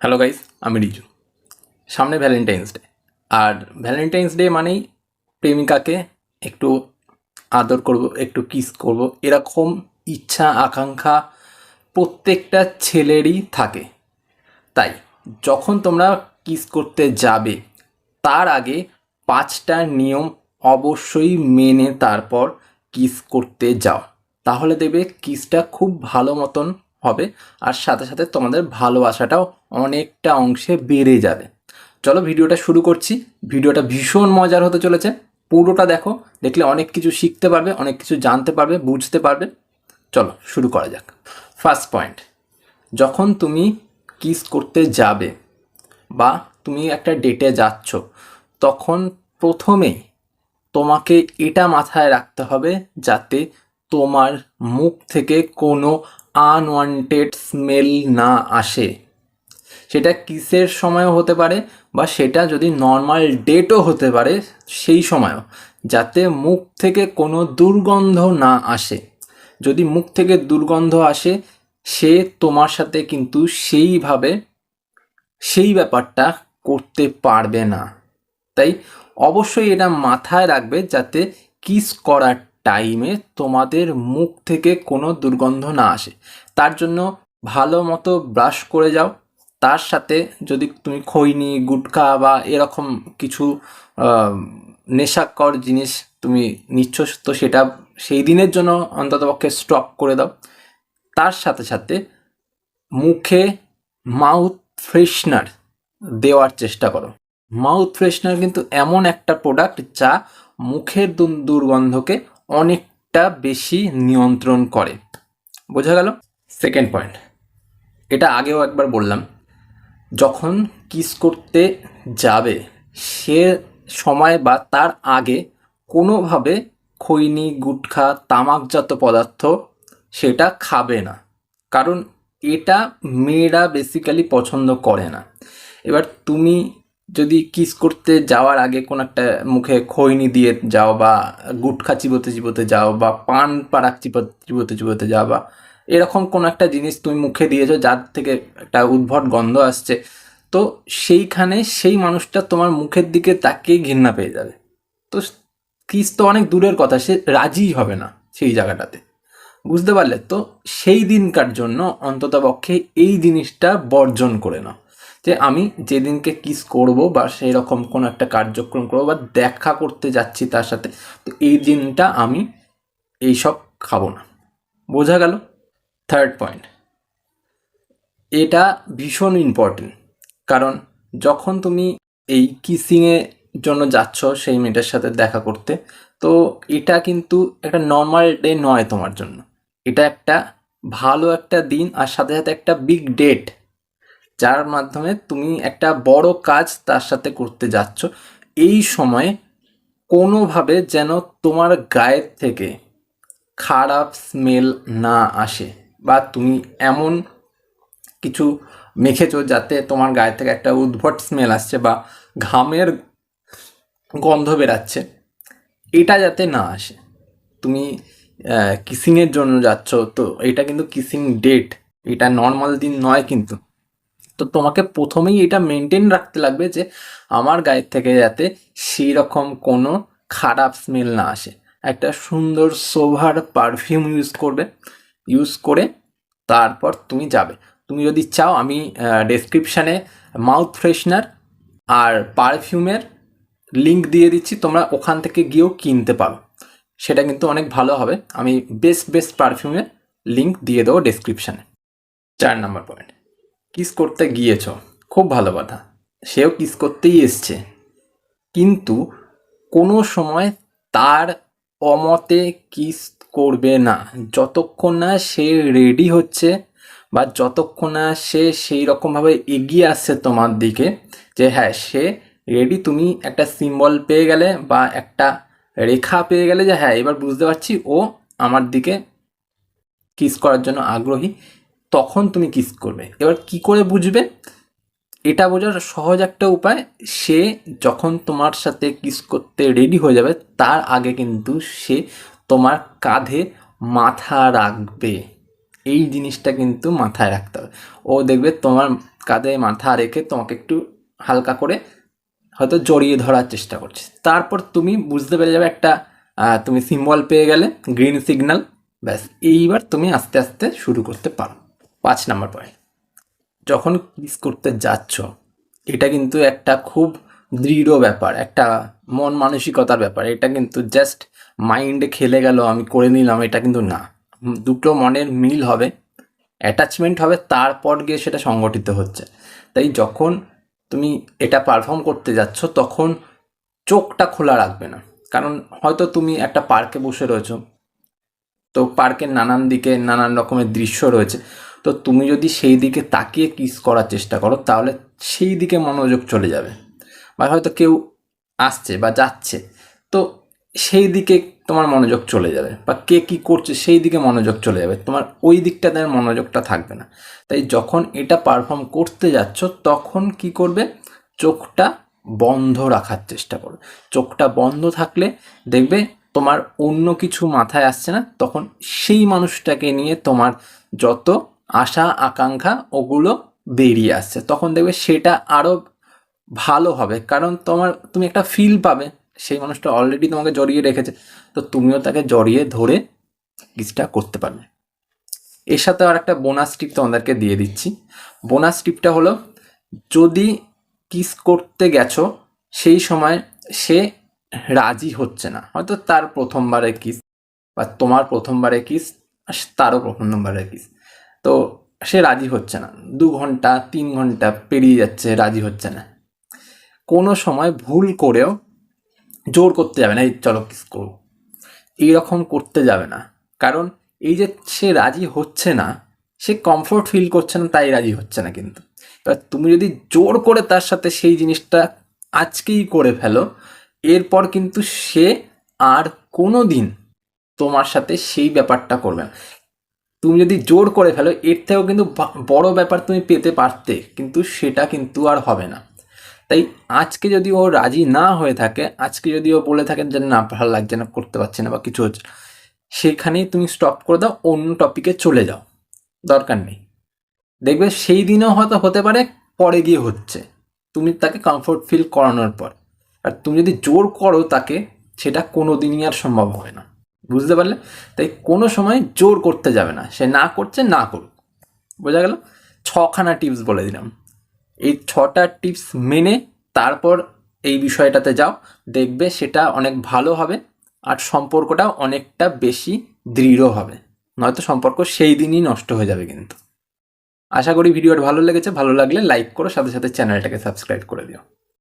Hello guys আমি রিজু সামনে Valentine's Day আর ভ্যালেন্টাইন্স ডে মানেই প্রেমিকাকে একটু আদর করব, একটু কিস করব। এরকম ইচ্ছা, আকাঙ্ক্ষা প্রত্যেকটা ছেলেরই থাকে। তাই যখন তোমরা কিস করতে যাবে, তার আগে পাঁচটা নিয়ম অবশ্যই মেনে তারপর কিস করতে যাও। তাহলে দেবে কিসটা খুব ভালো মতন হবে। আর সাথে সাথে তোমাদের ভালোবাসাটাও অনেকটা অংশে বেড়ে যাবে। চলো ভিডিওটা শুরু করছি। ভিডিওটা ভীষণ মজার হতে চলেছে। পুরোটা দেখো, দেখলে অনেক কিছু শিখতে পারবে, অনেক কিছু জানতে পারবে, বুঝতে পারবে। চলো শুরু করা যাক। ফার্স্ট পয়েন্ট যখন তুমি কিস করতে যাবে বা তুমি একটা ডেটে যাচ্ছ, তখন প্রথমেই তোমাকে এটা মাথায় রাখতে হবে যাতে তোমার মুখ থেকে কোনো আনওয়ান্টেড স্মেল না আসে। সেটা কিসের সময়ও হতে পারে বা সেটা যদি নর্মাল ডেটও হতে পারে, সেই সময়ও, যাতে মুখ থেকে কোনো দুর্গন্ধ না আসে। যদি মুখ থেকে দুর্গন্ধ আসে, সে তোমার সাথে কিন্তু সেইভাবে, সেই ব্যাপারটা করতে পারবে না। তাই অবশ্যই এটা মাথায় রাখবে যাতে কিস করার টাইমে তোমাদের মুখ থেকে কোনো দুর্গন্ধ না আসে। তার জন্য ভালো মতো ব্রাশ করে যাও। তার সাথে যদি তুমি খৈনি, গুটখা বা এরকম কিছু নেশাকর জিনিস তুমি নিচ্ছ, তো সেটা সেই দিনের জন্য অন্ততপক্ষে স্টপ করে দাও। তার সাথে সাথে মুখে মাউথ ফ্রেশনার দেওয়ার চেষ্টা করো। মাউথ ফ্রেশনার কিন্তু এমন একটা প্রোডাক্ট যা মুখের দুর্গন্ধকে অনেকটা বেশি নিয়ন্ত্রণ করে। বোঝা গেল? সেকেন্ড পয়েন্ট এটা আগেও একবার বললাম। যখন কিস করতে যাবে, সে সময় বা তার আগে কোনোভাবে খৈনি, গুটখা, তামাকজাত পদার্থ সেটা খাবে না। কারণ এটা মেয়েরা বেসিক্যালি পছন্দ করে না। এবার তুমি যদি কিস করতে যাওয়ার আগে কোনো একটা মুখে খৈনি দিয়ে যাও বা গুটখা চিবোতে চিবোতে যাও বা পান পাড়াক চিবোতে চিবোতে চিবোতে যাও বা এরকম কোনো একটা জিনিস তুমি মুখে দিয়েছ যার থেকে একটা উদ্ভট গন্ধ আসছে, তো সেইখানে সেই মানুষটা তোমার মুখের দিকে তাকিয়ে ঘৃণা পেয়ে যাবে। তো কিস তো অনেক দূরের কথা, সে রাজিই হবে না সেই জায়গাটাতে। বুঝতে পারলে? তো সেই দিনকার জন্য অন্ততপক্ষে এই জিনিসটা বর্জন করে নাও। যে আমি যেদিনকে কিস করব বা সেই রকম কোনো একটা কার্যক্রম করব বা দেখা করতে যাচ্ছি তার সাথে, তো এই দিনটা আমি এইসব খাব না। বোঝা গেল? থার্ড পয়েন্ট এটা ভীষণ ইম্পর্টেন্ট কারণ যখন তুমি এই কিসিংয়ের জন্য যাচ্ছ সেই মেয়েটার সাথে দেখা করতে, তো এটা কিন্তু একটা নর্মাল ডে নয় তোমার জন্য। এটা একটা ভালো একটা দিন আর সাথে সাথে একটা বিগ ডেট যার মাধ্যমে তুমি একটা বড় কাজ তার সাথে করতে যাচ্ছ। এই সময় কোনোভাবে যেন তোমার গায়ের থেকে খারাপ স্মেল না আসে বা তুমি এমন কিছু মেখেছো যাতে তোমার গায়ে থেকে একটা উদ্ভট স্মেল আসছে বা ঘামের গন্ধ বেরাচ্ছে, এটা যাতে না আসে। তুমি কিসিংয়ের জন্য যাচ্ছ, তো এটা কিন্তু কিসিং ডেট এটা নর্মাল দিন নয় কিন্তু। তো তোমাকে প্রথমেই এটা মেনটেন রাখতে লাগবে যে আমার গায়ের থেকে যাতে সেই রকম কোনো খারাপ স্মেল না আসে। একটা সুন্দর সোভার পারফিউম ইউজ করবে। ইউজ করে তারপর তুমি যাবে। তুমি যদি চাও, আমি ডেসক্রিপশানে মাউথ ফ্রেশনার আর পারফিউমের লিঙ্ক দিয়ে দিচ্ছি, তোমরা ওখান থেকে গিয়েও কিনতে পারো। সেটা কিন্তু অনেক ভালো হবে। আমি বেস্ট বেস্ট পারফিউমের লিঙ্ক দিয়ে দেবো ডেসক্রিপশানে চার নম্বর পয়েন্ট কিস করতে গিয়েছ? খুব ভালো কথা। সেও কিস করতেই এসছে। কিন্তু কোনো সময় তার অমতে কিস করবে না। যতক্ষণ না সে রেডি হচ্ছে বা যতক্ষণ না সে সেই রকমভাবে এগিয়ে আসছে তোমার দিকে যে হ্যাঁ সে রেডি তুমি একটা সিম্বল পেয়ে গেলে বা একটা রেখা পেয়ে গেলে যে হ্যাঁ এবার বুঝতে পারছি ও আমার দিকে কিস করার জন্য আগ্রহী। তখন তুমি কিস করবে। এবার কি করে বুঝবে? এটা বোঝার সহজ একটা উপায়, সে যখন তোমার সাথে কিস করতে রেডি হয়ে যাবে, তার আগে কিন্তু সে তোমার কাঁধে মাথা রাখবে। এই জিনিসটা কিন্তু মাথায় রাখতে হবে। ও দেখবে তোমার কাঁধে মাথা রেখে তোমাকে একটু হালকা করে হয়তো জড়িয়ে ধরার চেষ্টা করছে। তারপর তুমি বুঝতে পেরে যাবে একটা তুমি সিম্বল পেয়ে গেলে গ্রিন সিগন্যাল ব্যাস। এইবার তুমি আস্তে আস্তে শুরু করতে পারো। পাঁচ নাম্বার পয়েন্ট যখন কিস করতে যাচ্ছ, এটা কিন্তু একটা খুব দৃঢ় ব্যাপার, একটা মন মানসিকতার ব্যাপার। এটা কিন্তু জাস্ট মাইন্ডে খেলে গেল, আমি করে নিলাম, এটা কিন্তু না। দুটো মনের মিল হবে অ্যাটাচমেন্ট হবে, তারপর গিয়ে সেটা সংগঠিত হচ্ছে। তাই যখন তুমি এটা পারফর্ম করতে যাচ্ছ, তখন চোখটা খোলা রাখবে না। কারণ হয়তো তুমি একটা পার্কে বসে রয়েছো, তো পার্কের নানান দিকে নানান রকমের দৃশ্য রয়েছে। তো তুমি যদি সেই দিকে তাকিয়ে কিস করার চেষ্টা করো, তাহলে সেই দিকে মনোযোগ চলে যাবে। বা হয়তো কেউ আসছে বা যাচ্ছে, তো সেই দিকে তোমার মনোযোগ চলে যাবে। বা কে কী করছে সেই দিকে মনোযোগ চলে যাবে। তোমার ওই দিকটাতে আর মনোযোগটা থাকবে না। তাই যখন এটা পারফর্ম করতে যাচ্ছ, তখন কি করবে? চোখটা বন্ধ রাখার চেষ্টা করবে। চোখটা বন্ধ থাকলে দেখবে তোমার অন্য কিছু মাথায় আসছে না, তখন সেই মানুষটাকে নিয়ে তোমার যত আশা, আকাঙ্ক্ষা, ওগুলো বেরিয়ে আসছে। তখন দেখবে সেটা আরও ভালো হবে। কারণ তোমার, তুমি একটা ফিল পাবে। সেই মানুষটা অলরেডি তোমাকে জড়িয়ে রেখেছে। তো তুমিও তাকে জড়িয়ে ধরে কিছুটা করতে পারবে। এর সাথে আর একটা বোনাস টিপ তোমাদেরকে দিয়ে দিচ্ছি। বোনাস টিপটা হলো, যদি কিস করতে গেছো, সেই সময় সে রাজি হচ্ছে না। হয়তো তার প্রথমবারে কিস বা তোমার প্রথমবারে কিস তারও প্রথমবারে কিস তো সে রাজি হচ্ছে না। দু ঘণ্টা, তিন ঘণ্টা পেরিয়ে যাচ্ছে, রাজি হচ্ছে না। কোনো সময় ভুল করেও জোর করতে যাবে না, এই চলো কিস করব। এইরকম করতে যাবে না। কারণ এই যে সে রাজি হচ্ছে না, সে কমফোর্ট ফিল করছে না, তাই রাজি হচ্ছে না কিন্তু। এবার তুমি যদি জোর করে তার সাথে সেই জিনিসটা আজকেই করে ফেলো, এরপর কিন্তু সে আর কোনো দিন তোমার সাথে সেই ব্যাপারটা করবে না। তুমি যদি জোর করে ফেলো, এর থেকেও কিন্তু বড় ব্যাপার তুমি পেতে পারতে, কিন্তু সেটা কিন্তু আর হবে না। তাই আজকে যদি ও রাজি না হয়ে থাকে, আজকে যদি ও বলে থাকেন যে না, ভালো লাগছে না, করতে পারছে না বা কিছু হচ্ছে, সেখানেই তুমি স্টপ করে দাও, অন্য টপিকে চলে যাও। দরকার নেই। দেখবে সেই দিনও হয়তো হতে পারে, পরে গিয়ে হচ্ছে। তুমি তাকে কমফোর্ট ফিল করানোর পর। আর তুমি যদি জোর করো তাকে, সেটা কোনো দিনই আর সম্ভব হবে না। বুঝতে পারলে? তাই কোনো সময় জোর করতে যাবে না। সে না করছে, না করুক। বোঝা গেল? ছখানা টিপস বলে দিলাম। এই ছটা টিপস মেনে তারপর এই বিষয়টাতে যাও। দেখবে সেটা অনেক ভালো হবে আর সম্পর্কটা অনেকটা বেশি দৃঢ় হবে। নয়তো সম্পর্ক সেই দিনই নষ্ট হয়ে যাবে কিন্তু। আশা করি ভিডিওটা ভালো লেগেছে। ভালো লাগলে লাইক করো, সাথে সাথে চ্যানেলটাকে সাবস্ক্রাইব করে দিও।